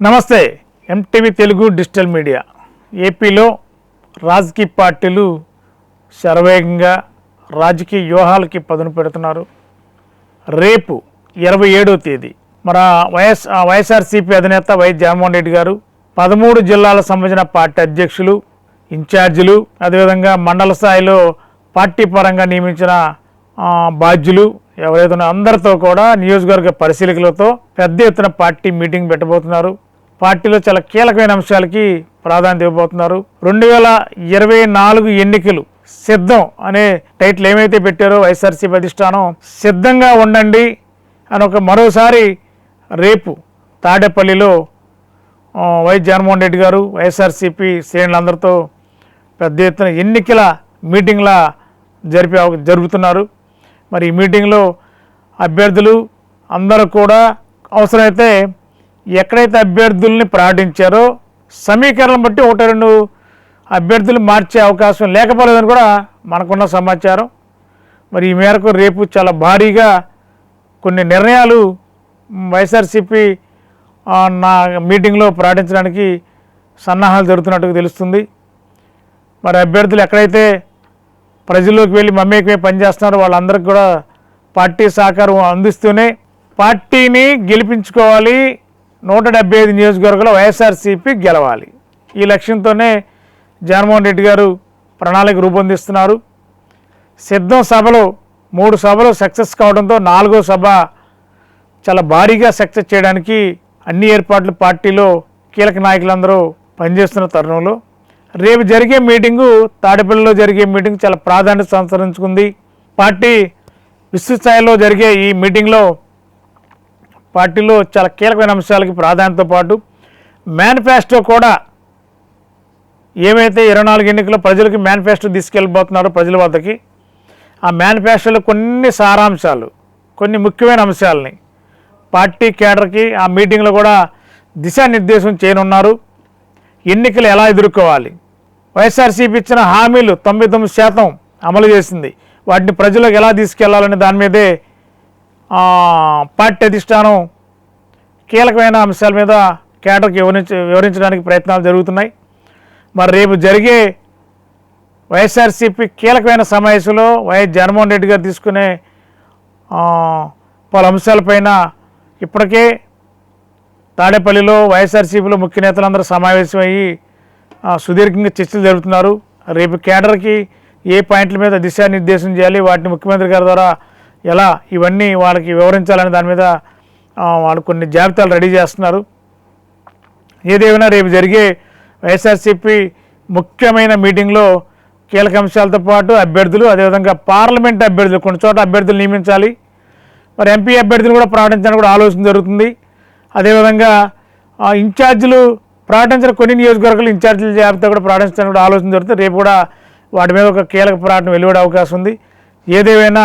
నమస్తే MTV Telugu digital media. ఏపీలో రాజకీయ పార్టీలు శరవేగంగా రాజకీయ వ్యూహాలకి పదును పెడుతున్నారు. రేపు ఇరవై ఏడవ తేదీ మన వైఎస్ వైఎస్ఆర్సీపీ అధినేత వై జగన్మోహన్ రెడ్డి గారు పదమూడు జిల్లాలకు సంబంధించిన పార్టీ అధ్యక్షులు ఇన్ఛార్జీలు అదేవిధంగా మండల స్థాయిలో పార్టీ పరంగా నియమించిన బాధ్యులు ఎవరైతే అందరితో కూడా నియోజకవర్గ పరిశీలకులతో పెద్ద ఎత్తున పార్టీ మీటింగ్ పెట్టబోతున్నారు. పార్టీలో చాలా కీలకమైన అంశాలకి ప్రాధాన్యత ఇవ్వబోతున్నారు. రెండు వేల ఇరవై నాలుగు ఎన్నికలు సిద్ధం అనే టైటిల్ ఏమైతే పెట్టారో వైఎస్ఆర్సీపీ అధిష్టానం సిద్ధంగా ఉండండి అని ఒక మరోసారి రేపు తాడేపల్లిలో వైఎస్ జగన్మోహన్ రెడ్డి గారు వైఎస్ఆర్సీపీ శ్రేణులందరితో పెద్ద ఎత్తున ఎన్నికల మీటింగ్లా జరిపే జరుగుతున్నారు జరుపుతున్నారు. మరి ఈ మీటింగ్లో అభ్యర్థులు అందరూ కూడా అవసరమైతే ఎక్కడైతే అభ్యర్థుల్ని ప్రకటించారో సమీకరణం బట్టి ఒకటి రెండు అభ్యర్థులు మార్చే అవకాశం లేకపోలేదని కూడా మనకున్న సమాచారం. మరి ఈ మేరకు రేపు చాలా భారీగా కొన్ని నిర్ణయాలు వైఎస్ఆర్సీపీ నా మీటింగ్లో ప్రకటించడానికి సన్నాహాలు జరుగుతున్నట్టుగా తెలుస్తుంది. మరి అభ్యర్థులు ఎక్కడైతే ప్రజల్లోకి వెళ్ళి మమ్మేకమే పనిచేస్తున్నారో వాళ్ళందరికీ కూడా పార్టీ సహకారం అందిస్తూనే పార్టీని గెలిపించుకోవాలి. నూట డెబ్బై ఐదు నియోజకవర్గంలో వైఎస్ఆర్సీపీ గెలవాలి. ఈ లక్ష్యంతోనే జగన్మోహన్ రెడ్డి గారు ప్రణాళిక రూపొందిస్తున్నారు. సిద్ధం సభలో మూడు సభలు సక్సెస్ కావడంతో నాలుగో సభ చాలా భారీగా సక్సెస్ చేయడానికి అన్ని ఏర్పాట్లు పార్టీలో కీలక నాయకులందరూ పనిచేస్తున్న తరుణంలో. రేపు జరిగే మీటింగు తాడేపల్లిలో జరిగే మీటింగ్ చాలా ప్రాధాన్యత సంతరించుకుంది. పార్టీ విస్తృత స్థాయిలో జరిగే ఈ మీటింగ్లో పార్టీలో చాలా కీలకమైన అంశాలకి ప్రాధాన్యతతో పాటు మేనిఫెస్టో కూడా ఏమైతే ఇరవై నాలుగు ఎన్నికల్లో ప్రజలకి మేనిఫెస్టో తీసుకెళ్ళిపోతున్నారో ప్రజల వద్దకి ఆ మేనిఫెస్టోలో కొన్ని సారాంశాలు కొన్ని ముఖ్యమైన అంశాలని పార్టీ కేడర్కి ఆ మీటింగ్లో కూడా దిశానిర్దేశం చేయనున్నారు. ఎన్నికలు ఎలా ఎదుర్కోవాలి? వైఎస్ఆర్సీపీ ఇచ్చిన హామీలు తొంభై తొమ్మిది శాతం అమలు చేసింది. వాటిని ప్రజలకు ఎలా తీసుకెళ్ళాలనే దాని మీదే పార్టీ అధిష్టానం కీలకమైన అంశాల మీద కేడర్కి వివరించ వివరించడానికి ప్రయత్నాలు జరుగుతున్నాయి. మరి రేపు జరిగే వైఎస్ఆర్సీపీ కీలకమైన సమావేశంలో వైఎస్ జగన్మోహన్ రెడ్డి గారు తీసుకునే పలు అంశాలపైన ఇప్పటికే తాడేపల్లిలో వైఎస్ఆర్సీపీలో ముఖ్య నేతలందరూ సమావేశమయ్యి సుదీర్ఘంగా చర్చలు జరుగుతున్నారు రేపు కేడర్కి ఏ పాయింట్ల మీద దిశానిర్దేశం చేయాలి వాటిని ముఖ్యమంత్రి గారి ద్వారా ఎలా ఇవన్నీ వాళ్ళకి వివరించాలని దాని మీద వాళ్ళు కొన్ని జాబితాలు రెడీ చేస్తున్నారు. ఏదేమైనా రేపు జరిగే వైఎస్ఆర్సీపీ ముఖ్యమైన మీటింగ్లో కీలక అంశాలతో పాటు అభ్యర్థులు అదేవిధంగా పార్లమెంట్ అభ్యర్థులు కొన్ని చోట్ల అభ్యర్థులు నియమించాలి. మరి ఎంపీ అభ్యర్థులు కూడా ప్రకటించడానికి కూడా ఆలోచన జరుగుతుంది. అదేవిధంగా ఇన్ఛార్జీలు ప్రకటించిన కొన్ని నియోజకవర్గాలు ఇన్ఛార్జీల జాబితా కూడా ప్రకటించడానికి కూడా ఆలోచన జరుగుతుంది. రేపు కూడా వాటి మీద ఒక కీలక ప్రకటన వెలువడే అవకాశం ఉంది. ఏదేమైనా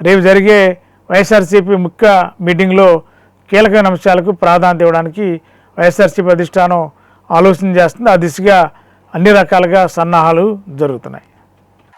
రేపు జరిగే వైఎస్ఆర్సీపీ ముఖ్య మీటింగ్లో కీలకమైన అంశాలకు ప్రాధాన్యత ఇవ్వడానికి వైఎస్ఆర్సీపీ అధిష్టానం ఆలోచన చేస్తుంది. ఆ దిశగా అన్ని రకాలుగా సన్నాహాలు జరుగుతున్నాయి.